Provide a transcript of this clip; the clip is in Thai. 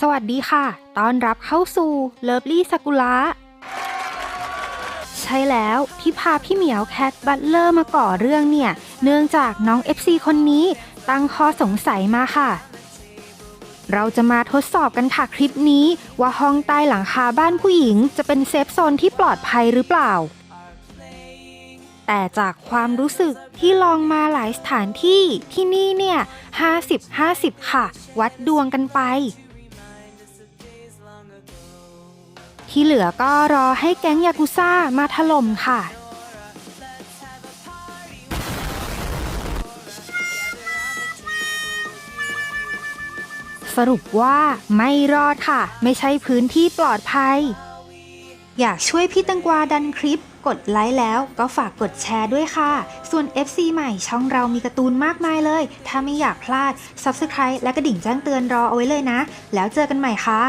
สวัสดีค่ะต้อนรับเข้าสู่เลิฟลี่ซากุระใช่แล้วที่พาพี่เหมียวแคทบัตเลอร์มาก่อเรื่องเนี่ย เนื่องจากน้อง FC คนนี้ตั้งข้อสงสัยมาค่ะ เราจะมาทดสอบกันค่ะคลิปนี้ ว่าห้องใต้หลังคาบ้านผู้หญิง จะเป็นเซฟโซนที่ปลอดภัยหรือเปล่า แต่จากความรู้สึกที่ลองมาหลายสถานที่ที่นี่เนี่ย 50-50 ค่ะ วัดดวงกันไป ที่เหลือก็รอให้แก๊งยากุซ่ามาถล่มค่ะ สรุปว่าไม่รอดค่ะ ไม่ใช่พื้นที่ปลอดภัย อยากช่วยพี่ตังกวาดันคลิป กดไลค์แล้วก็ฝากกดแชร์ด้วยค่ะ ส่วน FC ใหม่ช่องเรามีการ์ตูนมากมายเลย ถ้าไม่อยากพลาด Subscribe และกระดิ่งแจ้งเตือนรอเอาไว้เลยนะ แล้วเจอกันใหม่ค่ะ